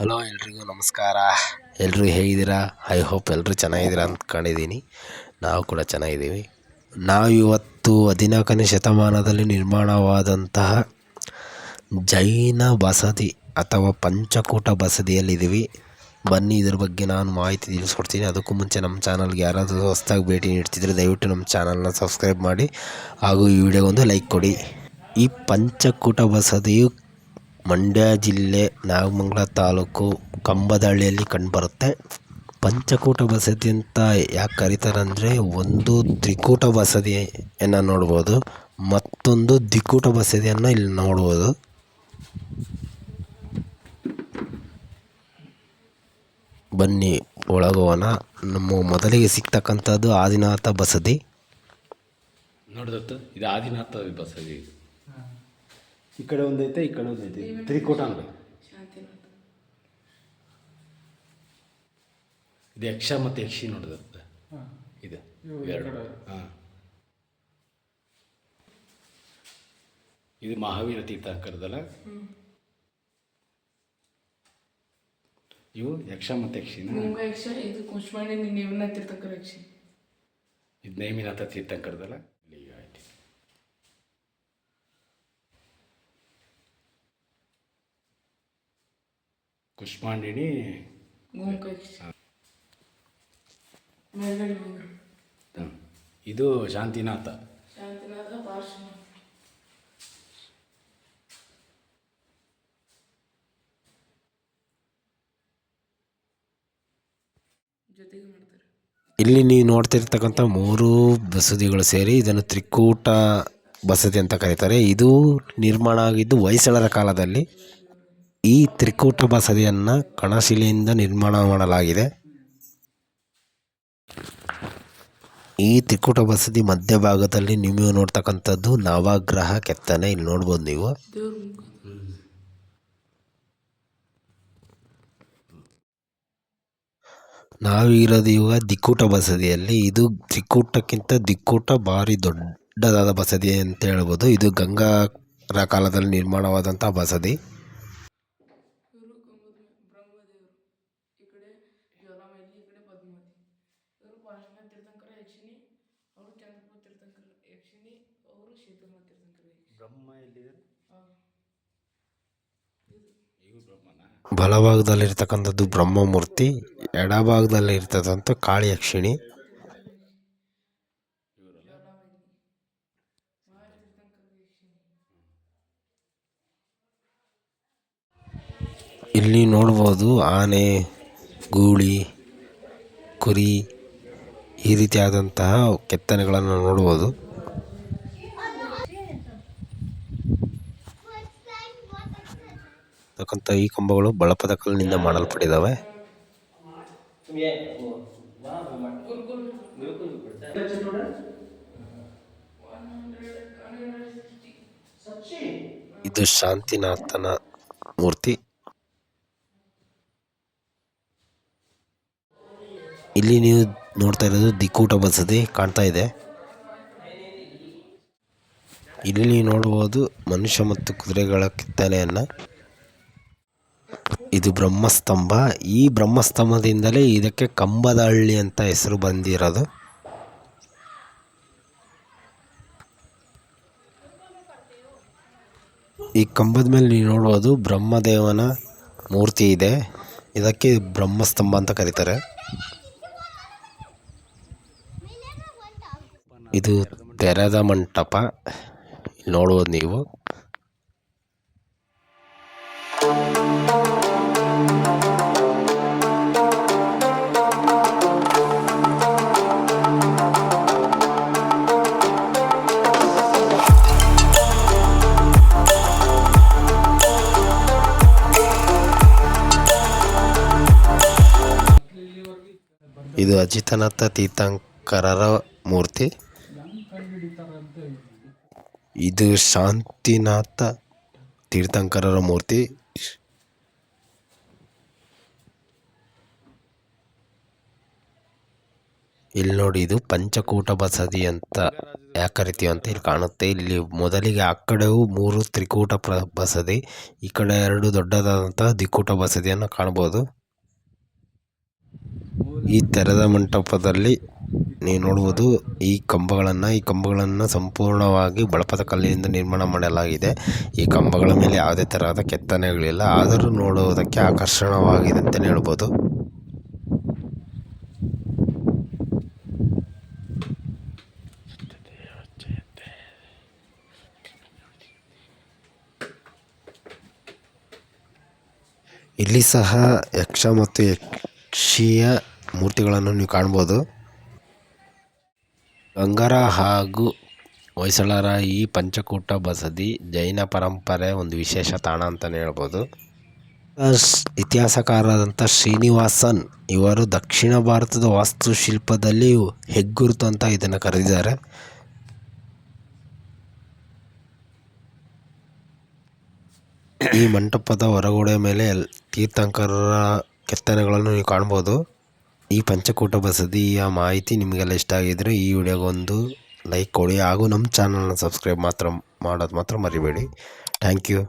Hello ಎಲ್ರಿಗೂ ನಮಸ್ಕಾರ. ಎಲ್ಲರೂ ಹೇಗಿದ್ದೀರಾ? ಐ ಹೋಪ್ ಎಲ್ಲರೂ ಚೆನ್ನಾಗಿದ್ದೀರಾ ಅಂದ್ಕೊಂಡಿದ್ದೀನಿ. ನಾವು ಕೂಡ ಚೆನ್ನಾಗಿದ್ದೀವಿ. ನಾವು ಇವತ್ತು ಹದಿನಾಲ್ಕನೇ ಶತಮಾನದಲ್ಲಿ ನಿರ್ಮಾಣವಾದಂತಹ ಜೈನ ಬಸದಿ ಅಥವಾ ಪಂಚಕೂಟ ಬಸದಿಯಲ್ಲಿದ್ದೀವಿ. ಬನ್ನಿ ಇದ್ರ ಬಗ್ಗೆ ನಾನು ಮಾಹಿತಿ ತಿಳಿಸ್ಕೊಡ್ತೀನಿ. ಅದಕ್ಕೂ ಮುಂಚೆ ನಮ್ಮ ಚಾನಲ್ಗೆ ಯಾರಾದರೂ ಹೊಸದಾಗಿ ಭೇಟಿ ನೀಡ್ತಿದ್ರೆ ದಯವಿಟ್ಟು ನಮ್ಮ ಚಾನಲ್ನ ಸಬ್ಸ್ಕ್ರೈಬ್ ಮಾಡಿ ಹಾಗೂ ಈ ವಿಡಿಯೋಗೊಂದು ಲೈಕ್ ಕೊಡಿ. ಈ ಪಂಚಕೂಟ ಬಸದಿಯು ಮಂಡ್ಯ ಜಿಲ್ಲೆ ನಾಗಮಂಗಲ ತಾಲೂಕು ಕಂಬದಹಳ್ಳಿಯಲ್ಲಿ ಕಂಡುಬರುತ್ತೆ. ಪಂಚಕೂಟ ಬಸದಿ ಅಂತ ಯಾಕೆ ಕರೀತಾರೆ ಅಂದರೆ ಒಂದು ತ್ರಿಕೂಟ ಬಸದಿಯನ್ನು ನೋಡ್ಬೋದು, ಮತ್ತೊಂದು ದಿಕ್ಕೂಟ ಬಸದಿಯನ್ನು ಇಲ್ಲಿ ನೋಡ್ಬೋದು. ಬನ್ನಿ ಒಳಗೋಣ. ನಮ್ಮ ಮೊದಲಿಗೆ ಸಿಗ್ತಕ್ಕಂಥದ್ದು ಆದಿನಾಥ ಬಸದಿ ನೋಡಿದತ್ತು, ಇದು ಆದಿನಾಥ ಬಸದಿ ಈ ಕಡೆ ಒಂದೈತೆ. ಈ ಕಡೆ ಒಂದೈತೆ ತ್ರಿಕೋಟ ಅಂತ ಇದು ಯಕ್ಷ ಮತ್ತು ಯಕ್ಷಿ ನೋಡಿದತ್ತು. ಇದು. ಎರಡು. ಹಾಂ. ಇದು ಮಹಾವೀರ ತೀರ್ಥಂಕರದಲ್ಲ? ಇವು ಯಕ್ಷ ಮತ್ತು ಯಕ್ಷಿನ? ಇದು ಕುಶ್ಮಾಣಿ ನೀವನ್ನ ತೀರ್ಥಂಕರ ಯಕ್ಷಿ. ಇದು ನೇಮಿನಾಥ ತೀರ್ಥಂಕರದಲ್ಲ? ಹ. ಇದು ಶಾಂತಿನಾಥ. ಇಲ್ಲಿ ನೀವು ನೋಡ್ತಿರ್ತಕ್ಕಂಥ ಮೂರು ಬಸದಿಗಳು ಸೇರಿ ಇದನ್ನು ತ್ರಿಕೂಟ ಬಸದಿ ಅಂತ ಕರೀತಾರೆ. ಇದು ನಿರ್ಮಾಣ ಆಗಿದ್ದು ಹೊಯ್ಸಳರ ಕಾಲದಲ್ಲಿ. ಈ ತ್ರಿಕೂಟ ಬಸದಿಯನ್ನು ಕಣಶಿಲೆಯಿಂದ ನಿರ್ಮಾಣ ಮಾಡಲಾಗಿದೆ. ಈ ತ್ರಿಕೂಟ ಬಸದಿ ಮಧ್ಯಭಾಗದಲ್ಲಿ ನೀವು ನೋಡ್ತಕ್ಕಂಥದ್ದು ನವಗ್ರಹ ಕೆತ್ತನೆ. ಇಲ್ಲಿ ನೋಡ್ಬೋದು ನೀವು. ನಾವಿರೋದು ಇವಾಗ ದಿಕ್ಕೂಟ ಬಸದಿಯಲ್ಲಿ ಇದು ತ್ರಿಕೂಟಕ್ಕಿಂತ ದಿಕ್ಕೂಟ ಭಾರಿ ದೊಡ್ಡದಾದ ಬಸದಿ ಅಂತ ಹೇಳ್ಬೋದು. ಇದು ಗಂಗಾ ಕಾಲದಲ್ಲಿ ನಿರ್ಮಾಣವಾದಂಥ ಬಸದಿ ಇವರು ಕಂಬದ ಬ್ರಹ್ಮದೇವರು ಈ ಕಡೆ ಜ್ವಾಲಾಮಲ್ಲಿ ಈ ಕಡೆ ಪದ್ಮಾವತಿ ಇವರು ಪಾರ್ಶ್ವನಾಥ ತೀರ್ಥಂಕರ ಯಕ್ಷಿಣಿ ಅವರು ಚಂದ್ರಪುರ ತೀರ್ಥಂಕರ ಯಕ್ಷಿಣಿ ಅವರು ಶೀತಲನಾಥ ತೀರ್ಥಂಕರ ಯಕ್ಷಿಣಿ ಬ್ರಹ್ಮ ಎಲ್ಲಿದ್ದಾರೆ? ಬಲಭಾಗದಲ್ಲಿರ್ತಕ್ಕಂಥದ್ದು ಬ್ರಹ್ಮಮೂರ್ತಿ ಎಡಭಾಗದಲ್ಲಿ ಇರ್ತದಂತ ಕಾಳಿ ಯಕ್ಷಿಣಿ. ಇಲ್ಲಿ ನೋಡ್ಬೋದು ಆನೆ ಗೂಳಿ ಕುರಿ. ಈ ರೀತಿಯಾದಂತಹ ಕೆತ್ತನೆಗಳನ್ನು ನೋಡ್ಬೋದು ಈ ಕಂಬಗಳು ಬಳಪದ ಕಲ್ಲಿನಿಂದ ಮಾಡಲ್ಪಟ್ಟಿದ್ದಾವೆ. ಇದು ಶಾಂತಿನಾಥನ ಮೂರ್ತಿ. ಇಲ್ಲಿ ನೀವು ನೋಡ್ತಾ ಇರೋದು ದಿಕ್ಕೂಟ ಬಸದಿ ಕಾಣ್ತಾ ಇದೆ. ಇಲ್ಲಿ ನೀವು ನೋಡ್ಬೋದು ಮನುಷ್ಯ ಮತ್ತು ಕುದುರೆಗಳ ಕೆತ್ತನೆಯನ್ನು ಇದು ಬ್ರಹ್ಮಸ್ತಂಭ. ಈ ಬ್ರಹ್ಮಸ್ತಂಭದಿಂದಲೇ ಇದಕ್ಕೆ ಕಂಬದ ಹಳ್ಳಿ ಅಂತ ಹೆಸರು ಬಂದಿರೋದು. ಈ ಕಂಬದ ಮೇಲೆ ನೀವು ನೋಡ್ಬೋದು ಬ್ರಹ್ಮದೇವನ ಮೂರ್ತಿ ಇದೆ. ಇದಕ್ಕೆ ಬ್ರಹ್ಮಸ್ತಂಭ ಅಂತ ಕರೀತಾರೆ. ಇದು ತೆರೆದ ಮಂಟಪ. ನೋಡುವುದು ನೀವು. ಇದು ಅಜಿತನಾಥ ತೀರ್ಥಂಕರರ ಮೂರ್ತಿ. ಇದು ಶಾಂತಿನಾಥ ತೀರ್ಥಂಕರರ ಮೂರ್ತಿ. ಇಲ್ಲಿ ನೋಡಿ, ಇದು ಪಂಚಕೂಟ ಬಸದಿ ಅಂತ ಯಾಕೆ ಕರಿತೀವಿ ಅಂತ ಇಲ್ಲಿ ಕಾಣುತ್ತೆ. ಇಲ್ಲಿ ಮೊದಲಿಗೆ ಆ ಕಡೆಯೂ ಮೂರು ತ್ರಿಕೂಟ ಪ್ರ, ಬಸದಿ, ಈ ಕಡೆ ಎರಡು ದೊಡ್ಡದಾದಂತಹ ದಿಕ್ಕೂಟ ಬಸದಿಯನ್ನು ಕಾಣ್ಬೋದು. ಈ ತೆರೆದ ಮಂಟಪದಲ್ಲಿ ನೀವು ನೋಡುವುದು ಈ ಕಂಬಗಳನ್ನು ಈ ಕಂಬಗಳನ್ನು ಸಂಪೂರ್ಣವಾಗಿ ಬಳಪದ ಕಲ್ಲಿನಿಂದ ನಿರ್ಮಾಣ ಮಾಡಲಾಗಿದೆ. ಈ ಕಂಬಗಳ ಮೇಲೆ ಯಾವುದೇ ತರಹದ ಕೆತ್ತನೆಗಳಿಲ್ಲ. ಆದರೂ ನೋಡುವುದಕ್ಕೆ ಆಕರ್ಷಣವಾಗಿದೆ ಅಂತಲೇ ಹೇಳ್ಬೋದು. ಇಲ್ಲಿ ಸಹ ಯಕ್ಷ ಮತ್ತು ಯಕ್ಷಿಯ ಮೂರ್ತಿಗಳನ್ನು ನೀವು ಕಾಣ್ಬೋದು. ಗಂಗರ ಹಾಗೂ ಹೊಯ್ಸಳರ ಈ ಪಂಚಕೂಟ ಬಸದಿ ಜೈನ ಪರಂಪರೆ ಒಂದು ವಿಶೇಷ ತಾಣ ಅಂತಲೇ ಹೇಳ್ಬೋದು. ಇತಿಹಾಸಕಾರರಾದಂಥ ಶ್ರೀನಿವಾಸನ್ ಇವರು ದಕ್ಷಿಣ ಭಾರತದ ವಾಸ್ತುಶಿಲ್ಪದಲ್ಲಿ ಹೆಗ್ಗುರುತು ಅಂತ ಇದನ್ನು ಕರೆದಿದ್ದಾರೆ. ಈ ಮಂಟಪದ ಹೊರಗೋಡೆ ಮೇಲೆ ತೀರ್ಥಂಕರರ ಕೆತ್ತನೆಗಳನ್ನು ನೀವು ಕಾಣ್ಬೋದು. ಈ ಪಂಚಕೂಟ ಬಸದಿಯ ಮಾಹಿತಿ ನಿಮಗೆಲ್ಲ ಇಷ್ಟ ಆಗಿದ್ದರೆ ಈ ವಿಡಿಯೋಗೊಂದು ಲೈಕ್ ಕೊಡಿ ಹಾಗೂ ನಮ್ಮ ಚಾನಲ್ನ ಸಬ್ಸ್ಕ್ರೈಬ್ ಮಾತ್ರ ಮಾಡೋದು ಮಾತ್ರ ಮರಿಬೇಡಿ. Thank you.